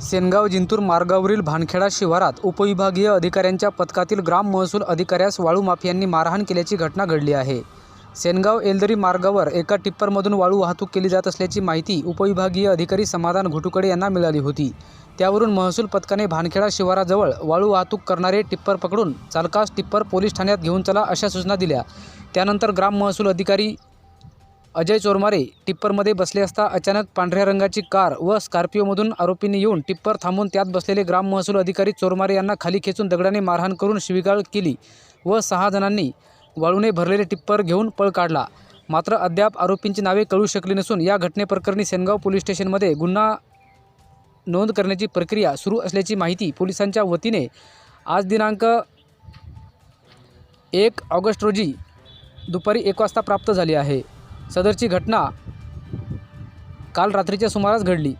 सेनगाव जिंतूर मार्गावरील भानखेडा शिवारात उपविभागीय अधिकाऱ्यांच्या पथकातील ग्राम महसूल अधिकाऱ्यास वाळू माफियांनी मारहाण केल्याची घटना घडली आहे. सेनगाव एलदरी मार्गावर एका टिप्परमधून वाळू वाहतूक केली जात असल्याची माहिती उपविभागीय अधिकारी समाधान घुटुकडे यांना मिळाली होती. त्यावरून महसूल पथकाने भानखेडा शिवाराजवळ वाळू वाहतूक करणारे टिप्पर पकडून चालकास टिप्पर पोलीस ठाण्यात घेऊन चला अशा सूचना दिल्या. त्यानंतर ग्राम महसूल अधिकारी अजय चोरमारे टिप्परमध्ये बसले असता अचानक पांढऱ्या रंगाची कार व स्कॉर्पिओमधून आरोपींनी येऊन टिप्पर थांबून त्यात बसलेले ग्राम महसूल अधिकारी चोरमारे यांना खाली खेचून दगडाने मारहाण करून शिवीगाळ केली व सहा जणांनी वाळूने भरलेले टिप्पर घेऊन पळ काढला. मात्र अद्याप आरोपींची नावे कळू शकली नसून या घटनेप्रकरणी सेनगाव पोलीस स्टेशनमध्ये गुन्हा नोंद करण्याची प्रक्रिया सुरू असल्याची माहिती पोलिसांच्या वतीने आज दिनांक एक ऑगस्ट रोजी दुपारी एक वाजता प्राप्त झाली आहे. सदरची घटना काल रात्रीच्या सुमारास घडली.